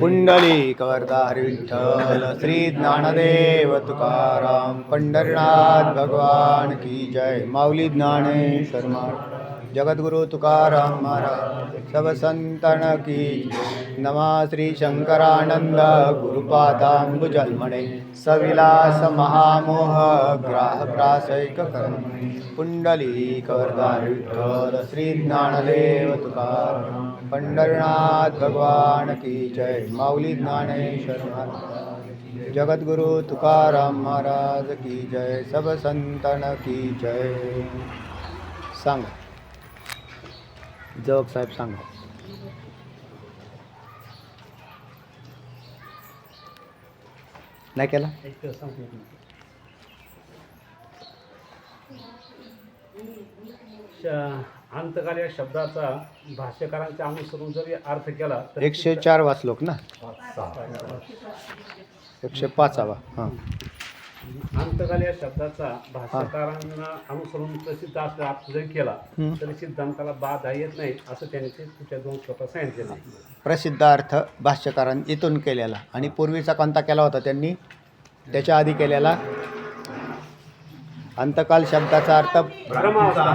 पुंडली कवर्ता हरी विठ्ठल श्री ज्ञानदेव तुकाराम पंढरनाथ भगवान की जय। माऊली ज्ञानेश्वर शर्मा जगद्गुरु तुकाराम महाराज सब संतन की नमा श्री शंकरानंद गुरुपादांबुजन्मणे सविलास महामोह ग्राह ग्रासैक कर्म पुंडली कवर्धार विठ्ठल श्री ज्ञानदेव तुकाराम। पंढरनाथ भगवान की जय। माऊली ज्ञानेश्वर महाराज। जगद्गुरु तुकाराम महाराज की जय। सब संतन की जय। सांगा। जग साहेब सांगा. नाही केला? श- अंतकाल या शब्दाचा भाष्यकारांच्या अनुसरून जरी अर्थ केला तर एकशे चार वाचलोक ना? एकशे पाचावा हां. अंतकाल या शब्दाचा भाष्यकारांना अनुसरून प्रसिद्ध असला अर्थ जरी केला हं. तरी सिद्धांताला बाधा येत नाही असं त्यांनी ते तुझ्या दोन स्वतः सांगितलेलं. प्रसिद्ध अर्थ भाष्यकारांनी इथून केलेला आणि पूर्वीचा कोणता केला होता त्यांनी त्याच्या आधी केलेला अंतकाल शब्दाचा अर्थ भ्रमावस्था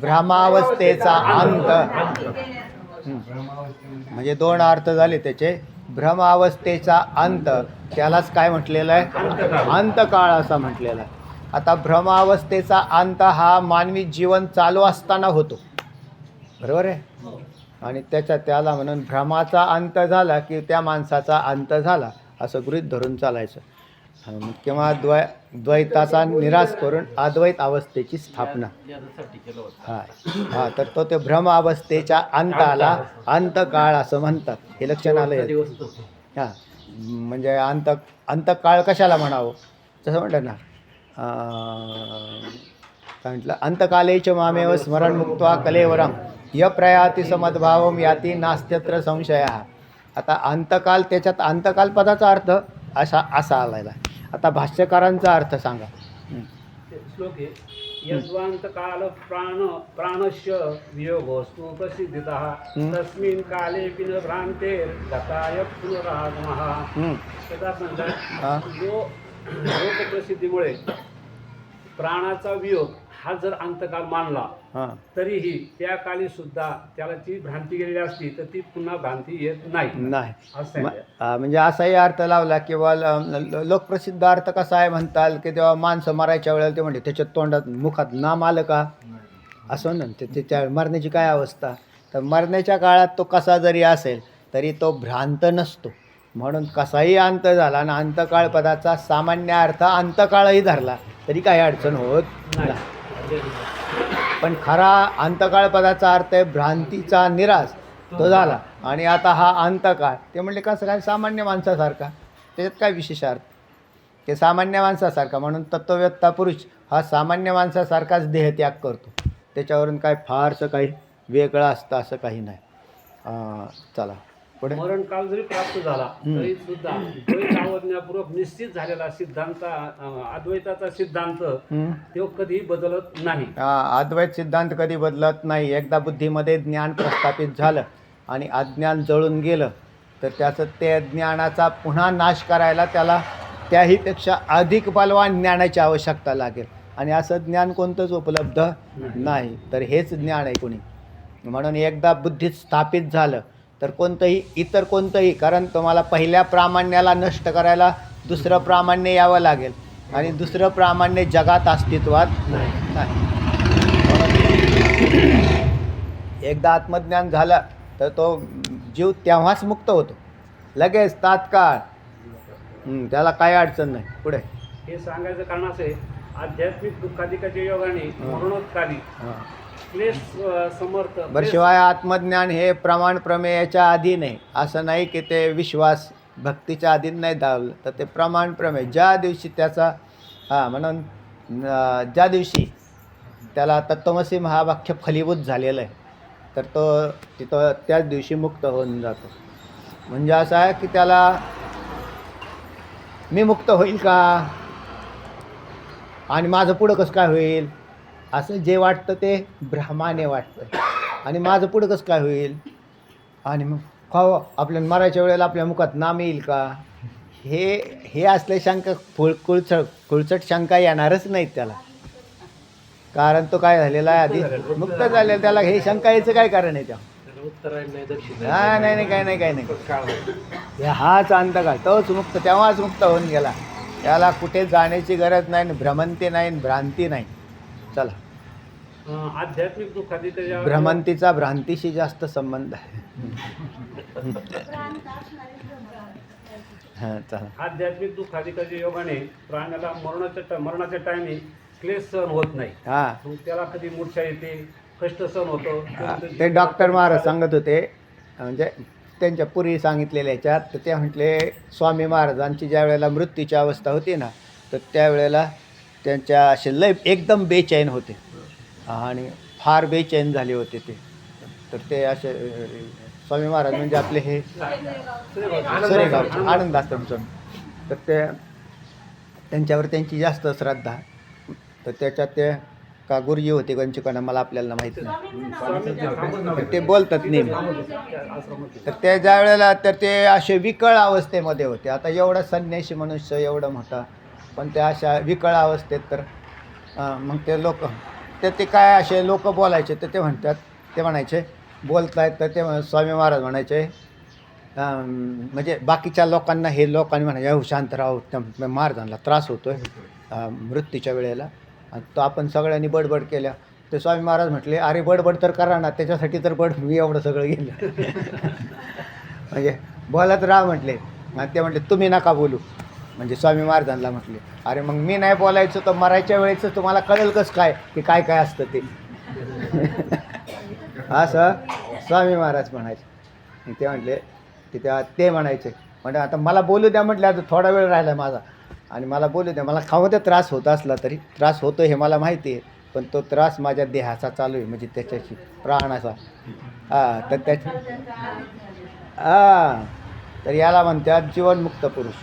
भ्रमावस्थेचा अंत. म्हणजे दोन अर्थ झाले त्याचे. भ्रमावस्थेचा अंत. त्यालाच काय म्हटलेलं आहे? अंतकाळ असा म्हटलेला आहे. आता भ्रमावस्थेचा अंत हा मानवी जीवन चालू असताना होतो. बरोबर आहे? आणि त्याच्या त्याला म्हणून भ्रमाचा अंत झाला की त्या माणसाचा अंत झाला असं गृहीत धरून चालायचं. किंवा द्वै द्वैताचा निराश करून अद्वैत अवस्थेची स्थापना. हा हा तर तो ते भ्रम अवस्थेच्या अंताला अंतकाळ असं म्हणतात. हे लक्षण आलं यात. हां म्हणजे अंत अंतकाळ कशाला म्हणावं? तसं म्हटलं ना. काय म्हटलं? अंतकालेच मामेव स्मरण मुक्त्वा कलेवरम। य प्रयाती समद्भावम याती नास्त्यत्र संशय। आता अंतकाल त्याच्यात अंतकाल पदाचा अर्थ असा असा आलेला आहे आता भाष्यकारांचा अर्थ सांगा. श्लोक यद्वांत काल प्राण प्राणस्य वियोगोस्तु प्रसिद्धितः हं. तस्मिन् काले पिन भ्रांतेर गताय पुनरागमः। जो लोकप्रसिद्धीमुळे प्राणाचा वियोग हा जर अंतकाल मानला हां. तरीही त्या काली सुद्धा त्याला ती भ्रांती गेलेली असती तर ती पुन्हा भ्रांती येत नाही. नाही. असं म्हणजे असाही अर्थ लावला किंवा लोकप्रसिद्ध अर्थ कसा आहे म्हणताल की तेव्हा माणसं मरायच्या वेळेला ते म्हणते त्याच्या तोंडात मुखात नाम आलं का? असं ना ते त्याच्या मरण्याची काय अवस्था? तर मरण्याच्या काळात तो कसा जरी असेल तरी तो भ्रांत नसतो. म्हणून कसाही अंत झाला आणि अंतकाळ पदाचा सामान्य अर्थ अंतकाळही धरला तरी काही अडचण होत नाही. पण खरा अंतकाळ पदाचा अर्थ आहे भ्रांतीचा निराश. तो झाला. आणि आता हा अंतकाळ. ते म्हणले कसं काय? सामान्य माणसासारखा. त्याच्यात काय विशेष अर्थ? ते सामान्य माणसासारखा. म्हणून तत्ववेत्ता पुरुष हा सामान्य माणसासारखाच देहत्याग करतो. त्याच्यावरून काय फारसं काही वेगळं असतं असं काही नाही. चला. मरण काल जरी प्राप्त झाला. तरी सुद्धा द्वैत आवडण्यापूर्वक निश्चित झालेला सिद्धांत अद्वैताचा सिद्धांत. तो कधीही बदलत नाही. अद्वैत सिद्धांत कधी बदलत नाही. एकदा बुद्धीमध्ये ज्ञान प्रस्थापित झालं आणि अज्ञान जळून गेलं तर त्याचं ते ज्ञानाचा पुन्हा नाश करायला त्याला त्याहीपेक्षा अधिक बलवान ज्ञानाची आवश्यकता लागेल. आणि असं ज्ञान कोणतंच उपलब्ध नाही. तर हेच ज्ञान आहे कोणी. म्हणून एकदा बुद्धीत स्थापित झालं तर कोणतंही इतर कोणतंही कारण तुम्हाला पहिल्या प्रामाण्याला नष्ट करायला दुसरं प्रामाण्य यावं लागेल. आणि दुसरं प्रामाण्य जगात अस्तित्वात नाही. एकदा आत्मज्ञान झालं तर तो जीव तेव्हाच मुक्त होतो. लगेच तात्काळ. त्याला काही अडचण नाही. पुढे. हे सांगायचं कारण असं आध्यात्मिक दुःखाधिकाच्या योगाने मरणोत्काली समर्थ बरं शिवाय आत्मज्ञान हे प्रमाण प्रमेयाच्या अधीन आहे असं नाही की ते विश्वास भक्तीच्या अधीन नाही धावलं तर ते प्रमाण प्रमेय. ज्या दिवशी त्याचा हां म्हणून ज्या दिवशी त्याला तत्वमसी महावाक्य फलीभूत झालेलं आहे तर तो तिथं त्याच दिवशी मुक्त होऊन जातो. म्हणजे असं आहे की त्याला मी मुक्त होईल का? आणि माझं पुढं कसं काय होईल? असं जे वाटतं ते भ्रमाने वाटतं आणि माझं पुढं कसं काय होईल? आणि मग खाव आपल्या मरायच्या वेळेला आपल्या मुखात नाम येईल का? हे हे असले शंका फुळ कुळचट कुळचट शंका येणारच नाहीत त्याला. कारण तो काय झालेला आहे आधी? मुक्त झालेला त्याला हे शंका यायचं काय कारण आहे त्या हा नाही. नाही काय नाही काय नाही. हाच अंतकाळ. तोच मुक्त तेव्हाच मुक्त होऊन गेला. त्याला कुठे जाण्याची गरज नाही भ्रमंती नाही भ्रांती नाही. चला. आध्यात्मिक दुःखादी त्याच्या भ्रमंतीचा भ्रांतीशी जास्त संबंध आहे. हां चला. आध्यात्मिक दुःखाधिकाच्या योगाने प्राण्याला मरणाच्या टा- मरणाच्या टायमी क्लेश सहन होत नाही. हां. मग त्याला कधी मूर्छा येते कष्ट सहन होतो. ते डॉक्टर महाराज सांगत होते म्हणजे त्यांच्या पूर्वी सांगितलेल्या याच्यात तर ते म्हटले स्वामी महाराजांची ज्या वेळेला मृत्यूची अवस्था होती ना तर त्यावेळेला त्यांच्या असे लय एकदम बेचैन होते. आणि फार बेचैन झाले होते ते. तर ते असे स्वामी महाराज म्हणजे आपले हे सरेगाव आनंद आश्रमचं तर ते त्यांच्यावर त्यांची जास्त श्रद्धा. तर त्याच्यात ते का गुरुजी होते कंचुकाना मला आपल्याला माहीत नाही. तर ते बोलतात नेहमी. तर ते ज्या वेळेला तर ते असे विकळ अवस्थेमध्ये होते. आता एवढा संन्यासी मनुष्य एवढा मोठा पण ते अशा विकळ अवस्थेत तर मग ते लोक तर ते काय असे लोक बोलायचे तर ते म्हणतात ते म्हणायचे बोलतायत तर ते स्वामी महाराज म्हणायचे म्हणजे बाकीच्या लोकांना हे लोकांनी म्हणायचे हो शांत राहू त्या महाराजांना त्रास होतो आहे मृत्यूच्या वेळेला. आणि तो आपण सगळ्यांनी बडबड केल्या. ते स्वामी महाराज म्हटले अरे बडबड तर करा ना त्याच्यासाठी तर बड मी एवढं सगळं गेलं. म्हणजे बोलत राहा म्हटले. ते म्हटले तुम्ही नका बोलू. म्हणजे स्वामी महाराजांना म्हटले अरे मग मी नाही बोलायचं तर मरायच्या वेळेचं तुम्हाला कळेल कसं काय की काय काय असतं ते. असं स्वामी महाराज म्हणायचे. ते म्हटले की त्या ते म्हणायचे म्हणजे आता मला बोलू द्या म्हटलं आता थोडा वेळ राहिला माझा. आणि मला बोलू द्या मला खावं द्या त्रास होत असला तरी. त्रास होतो हे मला माहिती आहे पण तो त्रास माझ्या देहाचा चालू आहे म्हणजे त्याच्याशी प्राणाचा. हां तर त्याच्या हां तर याला म्हणतात जीवनमुक्त पुरुष.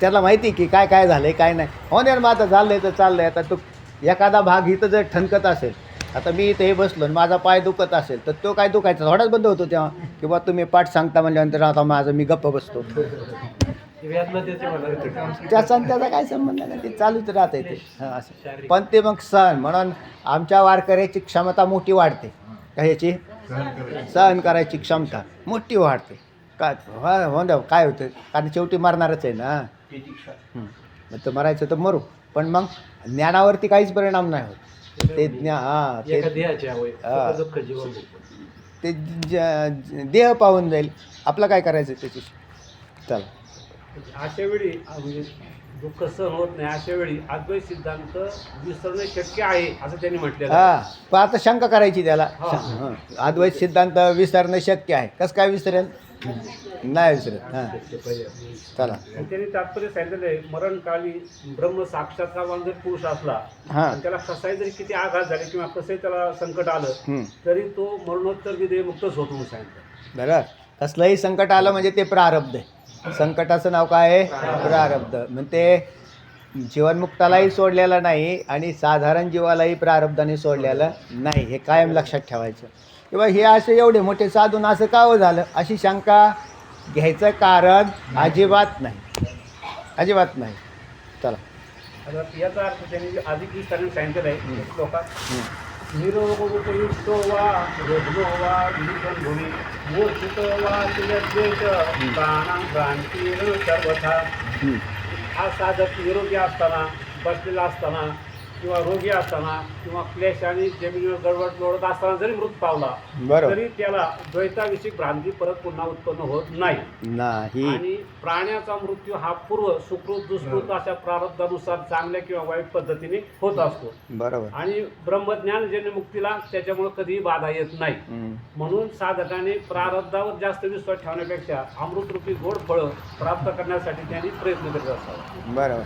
त्याला माहिती की काय काय झालं आहे काय नाही. हो नाही मग आता झालं आहे तर चाललं आहे आता तो एखादा भाग इथं जर ठणकत असेल आता मी इथं हे बसलो आणि माझा पाय दुखत असेल तर तो काय दुखायचा? थोडाच बंद होतो तेव्हा. किंवा तुम्ही पाठ सांगता म्हणल्यानंतर आता माझं मी गप्प बसतो. त्याचा आणि त्याचा काय संबंध नाही ते चालूच राहत ते. असं. पण ते मग सण म्हणून आमच्या वारकऱ्याची क्षमता मोठी वाढते. ह्याची? सहन करायची क्षमता मोठी वाढते. काय हा हो ना काय होतं? कारण शेवटी मरणारच आहे ना. हं. मग तर मरायचं तर मरू. पण मग ज्ञानावरती काहीच परिणाम नाही होत. ते ज्ञा हां ते हा. ते ज- देह पाहून जाईल. आपलं काय करायचं त्याची चला. अशा वेळी म्हणजे दुःख सहन होत नाही. अशा वेळी अद्वैत सिद्धांत विसरणे शक्य आहे असं त्यांनी म्हटलेलं आहे. हा. पण आता शंका करायची त्याला. हा. हं. अद्वैत सिद्धांत विसरणं शक्य आहे. कसं काय विसरेल? नाही विसरत हां. चला. आणि त्यांनी तात्पर्य सांगितलेलं आहे मरणकाली ब्रह्म साक्षात्कार जर पुरुष असला हां. आणि त्याला कसाही जरी किती आघात झाले किंवा कसंही त्याला संकट आलं. तरी तो मरणोत्तर विधेय मुक्तच होतो म्हणून सांगितलं. बरं कसलंही संकट आलं म्हणजे ते प्रारब्ध आहे. संकटाचं नाव काय आहे? प्रारब्ध. ते जीवनमुक्तालाही सोडलेलं नाही आणि साधारण जीवालाही प्रारब्धाने सोडलेलं नाही. हे कायम लक्षात ठेवायचं. किंवा हे असे एवढे मोठे साधून असं का हो झालं? अशी शंका घ्यायचं कारण अजिबात नाही. अजिबात नाही. चला. याचा अर्थ त्यांनी आहे लोकात हं. निरोगयुक्तो वा वा विलिखन भूमी मूर्छित वा तुझ्येत प्राणा भ्रांती सर्वथा. हं. हा साधक निरोगी असताना बसलेला असताना किंवा रोगी असताना किंवा क्लेश आणि जमिनीवर गडबड लोळत असताना जरी मृत पावला बरोबर. तरी त्याला द्वैताविषयी भ्रांती परत पुन्हा उत्पन्न होत नाही. नाही. आणि प्राण्याचा मृत्यू हा पूर्व सुकृत दुष्कृत अशा प्रारब्धानुसार चांगल्या किंवा वाईट पद्धतीने होत असतो. बरोबर. आणि ब्रह्मज्ञान जन्य मुक्तीला त्याच्यामुळे कधीही बाधा येत नाही. म्हणून साधकाने प्रारब्धावर जास्त विश्वास ठेवण्यापेक्षा अमृतरूपी गोड फळं प्राप्त करण्यासाठी त्यांनी प्रयत्न करीत असावा. बरोबर.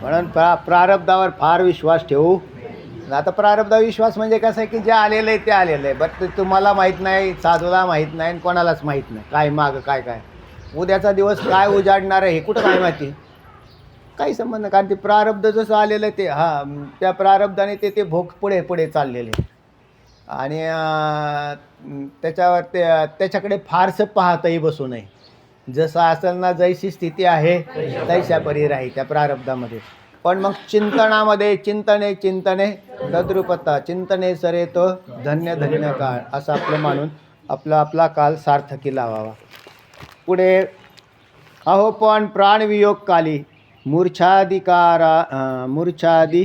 म्हणून प्रा प्रारब्धावर फार विश्वास ठेवू. आता प्रारब्धा विश्वास म्हणजे कसं आहे की जे आलेलं आहे ते आलेलं आहे. बट ते तुम्हाला माहीत नाही साधूला माहीत नाही आणि कोणालाच माहीत नाही. काय मागं काय काय? उद्याचा दिवस काय उजाडणार आहे हे कुठं काय माहिती. काही संबंध नाही. कारण ते प्रारब्ध जसं आलेलं आहे ते हां त्या प्रारब्धाने ते ते भोग पुढे पुढे चाललेले आहे. आणि त्याच्यावर ते त्याच्याकडे फारसं पाहतही बसू नये. जसं असेल जैशी स्थिती आहे तैशा परी राही त्या प्रारब्धामध्ये. पण मग चिंतनामध्ये चिंतने चिंतने तद्रुपता चिंतने सरे तो धन्य धन्य काळ असं आपलं मानून आपला आपला काल सार्थकी लावावा. पुढे अहो पण प्राणवियोग काली मूर्छाधिकारा अं, मूर्छादी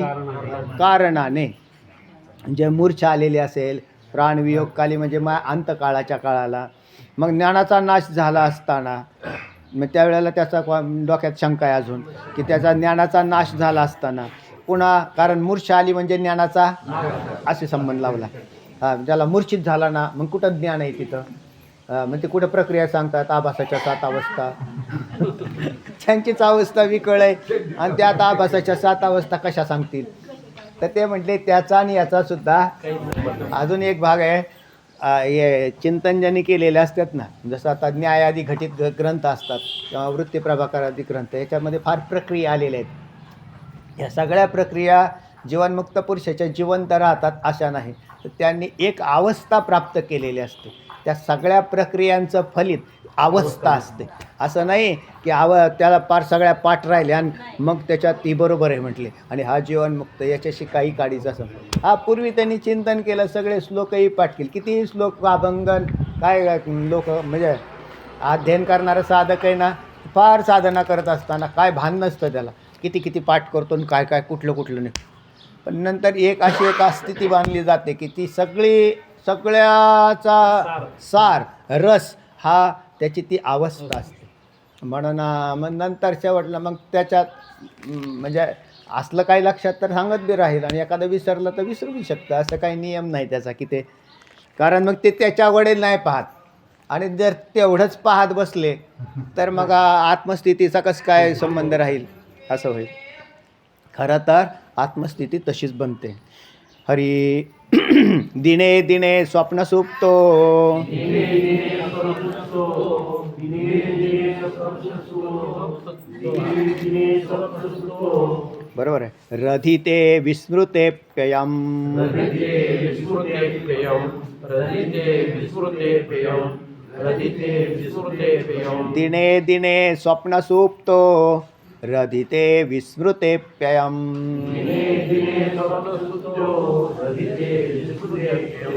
कारणाने. जे मूर्छा आलेली असेल प्राणवियोगकाली म्हणजे मा अंतकाळाच्या काळाला. मग ज्ञानाचा नाश झाला असताना मग त्यावेळेला त्याचा क्वा- डोक्यात शंका आहे अजून की त्याचा ज्ञानाचा नाश झाला असताना पुन्हा कारण मूर्छा आली म्हणजे ज्ञानाचा असे संबंध लावला. हा ज्याला मूर्छित झाला ना मग कुठं ज्ञान आहे तिथं? मग ते कुठं प्रक्रिया सांगतात? आभासाच्या सात अवस्था. त्यांचीच अवस्था विकळ आहे. आणि त्यात आभासाच्या सात अवस्था कशा सांगतील? तर ते म्हटले त्याचा आणि याचा सुद्धा अजून एक भाग आहे. हे चिंतन ज्यांनी केलेले असतात ना जसं आता न्यायादी घटित ग- ग्रंथ असतात किंवा वृत्तप्रभाकारादी ग्रंथ याच्यामध्ये फार प्रक्रिया आलेल्या आहेत. या सगळ्या प्रक्रिया जीवनमुक्त पुरुषाच्या जिवंत राहतात अशा नाही. तर त्यांनी एक अवस्था प्राप्त केलेली असते. त्या सगळ्या प्रक्रियांचं फलित अवस्था असते. असं नाही की आव त्याला पार सगळ्या पाठ राहिले आणि मग त्याच्यात ती बरोबर आहे म्हटले. आणि हा जीवनमुक्त याच्याशी काही काढीचं असं. हा पूर्वी त्यांनी चिंतन केलं सगळे श्लोकही पाठ केले. कितीही श्लोक अभंगन काय लोक म्हणजे अध्ययन करणारं साधक आहे ना फार साधना करत असताना काय भान नसतं त्याला. किती किती पाठ करतो आणि काय काय कुठलं कुठलं नाही. पण नंतर एक अशी एक स्थिती बांधली जाते की ती सगळी सगळ्याचा सार. रस हा त्याची ती अवस्था असते. म्हणून मग नंतर शेवटला मग त्याच्यात म्हणजे असलं काही लक्षात तर सांगत बी राहील आणि एखादं विसरलं तर विसरू बी शकतं. असं काही नियम नाही त्याचा की ते कारण मग ते त्याच्या वडील नाही पाहत. आणि जर तेवढंच पाहत बसले तर मग आत्मस्थितीचा कसं काय संबंध राहील? असं होईल. खरं तर आत्मस्थिती तशीच बनते. हरी दिने दिने स्वप्न सुप्तो बरोबर आहे रधिते विस्मृते प्ययम। रदिते विस्मृते पेयं रदिते विस्मृते पेयं रदिते विस्मृते पेयं दिने दिने स्वप्न सुप्तो रधिते विस्मृते प्ययम दिने दिने स्वप्नसुप्तो रदिते विस्मृते पेयं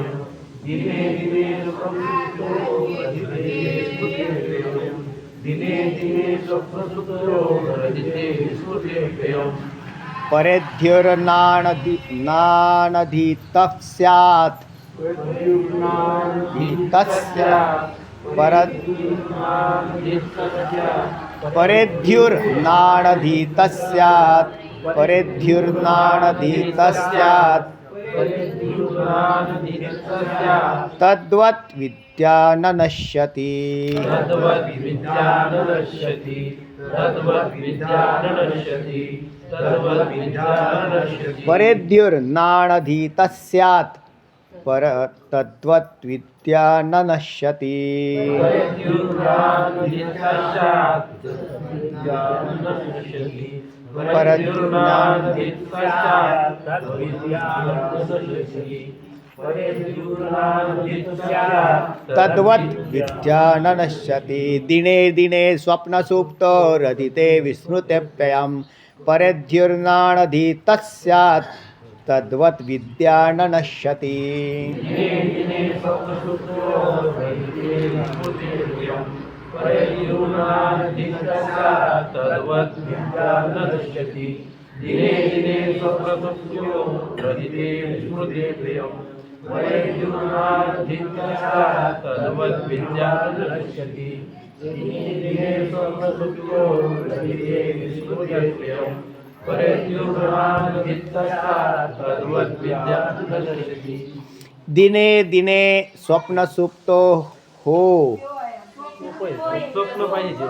दिने दिने स्वप्नसुप्तो रदिते विस्मृते पेयं दिने दिने स्वप्नसुप्तो रदिते विस्मृते पेयं परेद्युर्नानधि नानधीतः स्यात्। परेद्युर्नानधीतः स्यात् परेद्युर्नानधीतः स्यात् तद्वत् विद्या न नश्यति तद्वद्विद्या न नश्यति तद्वद्विद्या न नश्यति तद्वद्विद्या न नश्यति परेद्युर्नानधीतः स्यात् पर तद्वत् विद्या न नश्यति। तद्वत् विद्या न नश्यति। दिने दिने स्वप्नसुप्तो रदिते विस्मृत्यप्ययं परेद्युर्नाणधि तस्यात् तद्वत् विद्या न नश्यति। तद्वद्विद्या न नश्यति। दिने दिने दिने दिने स्वप्न सुप्तो हो। स्वप्न पाहिजे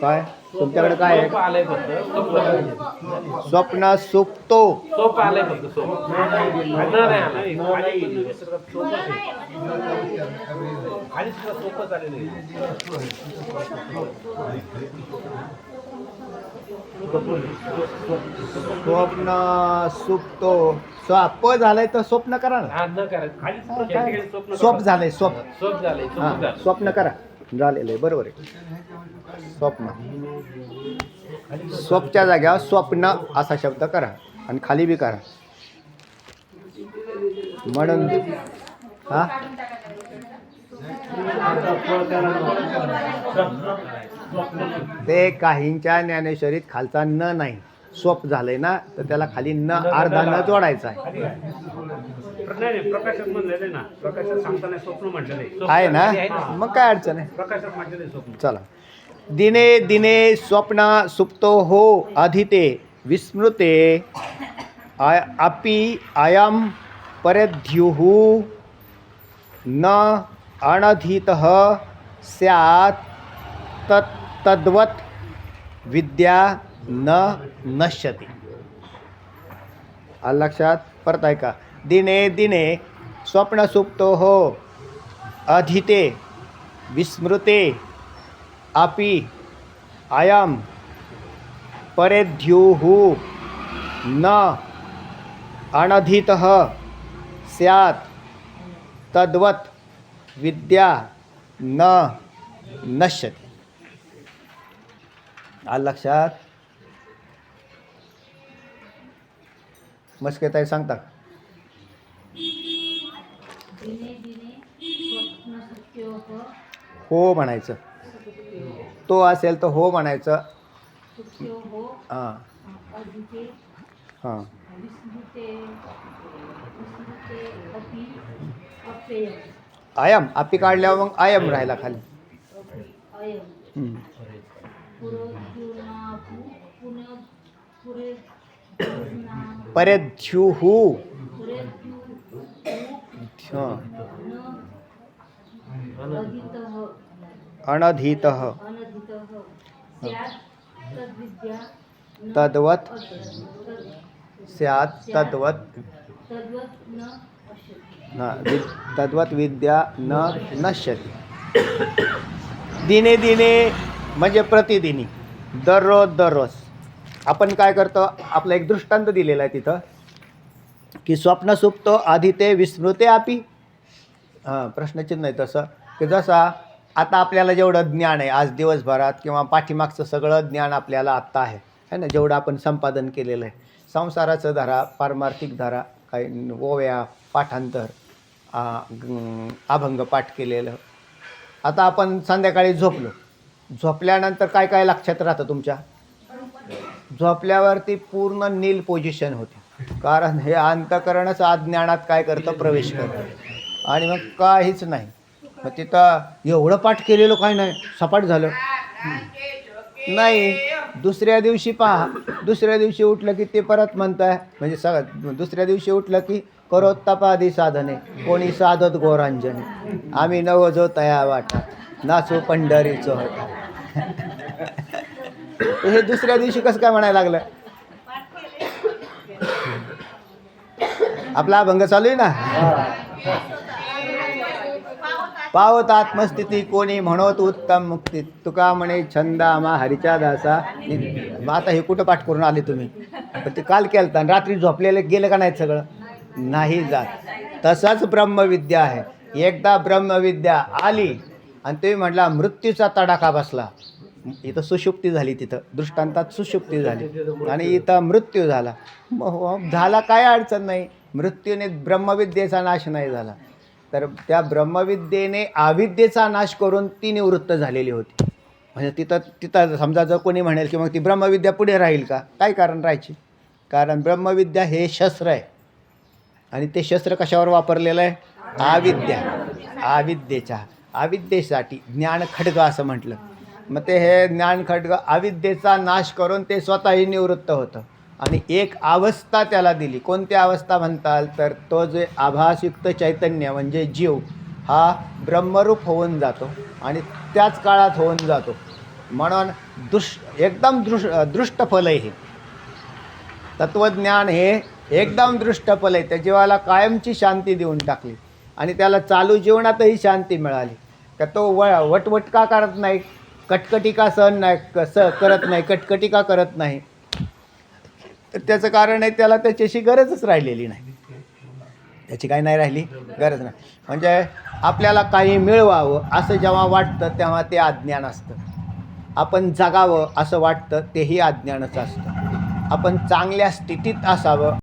काय? तुमच्याकडे काय आहे? स्वप्न सुप्तो। आलंय स्वप्न सुप्तो स्वप झालंय तर स्वप्न करा ना. हा खाली काय? स्वप्न स्वप करा. झालंय स्वप सोप झालंय हा झालं स्वप्न करा. झालेलं आहे बरोबर आहे. स्वप्न. स्वप्नच्या जाग्यावर स्वप्न असा शब्द करा आणि खाली बी करा. म्हणून हा? ते काहींच्या ज्ञानेश्वरीत खालचा न नाही. स्वप झालंय ना तर त्याला खाली न अर्धा न जोडायचा आहे. ना. मग काय अडचण आहे? चला. दिने दिने स्वप्न सुप्तो हो अधिते विस्मृते आय अपि अयम परद्युः न अनधीतः स्यात् तत् तद्वत् विद्या न नश्यती. आलं लक्षात? परत ऐका. दिने दिने स्वप्न सुप्तो हो अधिते विस्मृते अपि आयाम परेद्युः न अनधितः स्यात्. तद्वत् विद्या न नश्यति. आलं लक्षात? मस्के ताई सांगता. हो म्हणायचं. तो असेल तर हो म्हणायचं. हां. हां. आयम आपी काढल्यावर मग आयम राहिला खाली अयं हम्म. पुरोद्युनापु पुन पुरे परद्युः अनधीतः। तद्वत्। स्यात् तद्वत्। तद्वत् विद्या न नश्यति। दिने दिने म्हणजे प्रतिदिनी दररोज दररोज. आपण काय करतो? आपला एक दृष्टांत दिलेला आहे तिथं की स्वप्न सुप्तो आधी ते विस्मृते आपी. हां प्रश्नचिन्ह आहे तसं. की जसा आता आपल्याला जेवढं ज्ञान आहे आज दिवसभरात किंवा पाठीमागचं सगळं ज्ञान आपल्याला आत्ता आहे है ना? जेवढं आपण संपादन केलेलं आहे. संसाराचं धारा पारमार्थिक धारा काही ओव्या पाठांतर अभंग पाठ केलेलं. आता आपण संध्याकाळी झोपलो. झोपल्यानंतर काय काय लक्षात राहतं तुमच्या? झोपल्यावरती पूर्ण नील पोझिशन होते. कारण हे अंतकरणच अज्ञानात काय करतं? प्रवेश करतं. आणि मग काहीच नाही. मग तिथं एवढं पाठ केलेलं काय नाही? सपाट झालं. नाही. दुसऱ्या दिवशी पहा. दुसऱ्या दिवशी उठलं की ते परत म्हणताय. म्हणजे सगळं दुसऱ्या दिवशी उठलं की करोत्तापादी साधने. कोणी साधत गोरांजने. आम्ही नवजो तया वाटा. नाचू पंढरीचं होता. हे दुसऱ्या दिवशी कसं काय म्हणायला लागलं? आपला अभंग चालू आहे ना? पावत आत्मस्थिती कोणी म्हणत उत्तम मुक्ती. तुका म्हणे छंदा मा हरिच्या दासा. आता हे कुठं पाठ करून आले तुम्ही? पण ते काल केलं रात्री झोपलेले गेलं का नाही सगळं? नाही जात. तसाच ब्रह्मविद्या आहे. एकदा ब्रह्मविद्या आली आणि ते म्हटला मृत्यूचा तडाखा बसला. इथं सुषुप्ती झाली तिथं दृष्टांतात सुशुक्ती झाली. आणि इथं मृत्यू झाला. मग झाला काय अडचण नाही. मृत्यूने ब्रह्मविद्येचा नाश नाही झाला. तर त्या ब्रह्मविद्येने आविद्येचा नाश करून ती निवृत्त झालेली होती. म्हणजे तिथं तिथं समजा जर कोणी म्हणेल की मग ती ब्रह्मविद्या पुढे राहील का? काय कारण राहायची? कारण ब्रह्मविद्या हे शस्त्र आहे. आणि ते शस्त्र कशावर वापरलेलं आहे? आविद्या आविद्येच्या अविद्येसाठी ज्ञान खडग असं म्हटलं. मग ते हे ज्ञान खडग आविद्येचा नाश करून ते स्वतःही निवृत्त होतं. आणि एक अवस्था त्याला दिली. कोणती अवस्था म्हणताल? तर तो जे आभासयुक्त चैतन्य म्हणजे जीव हा ब्रह्मरूप होऊन जातो आणि त्याच काळात होऊन जातो. म्हणून दुष एकदम दृश दृष्ट फल आहे हे तत्त्वज्ञान हे एकदम दृष्ट फल आहे त्या जीवाला कायमची शांती देऊन टाकली. आणि त्याला चालू जीवनातही शांती मिळाली. का तो व वटवट का करत नाही? कटकटी का सहन नाही क- स करत नाही कटकटी का करत नाही? तर त्याचं कारण आहे त्याला त्याच्याशी गरजच राहिलेली नाही. त्याची काही नाही राहिली गरज नाही. म्हणजे आपल्याला काही मिळवावं असं जेव्हा वाटतं तेव्हा ते अज्ञान असतं. आपण जगावं असं वाटतं तेही अज्ञानच असतं. आपण चांगल्या स्थितीत असावं.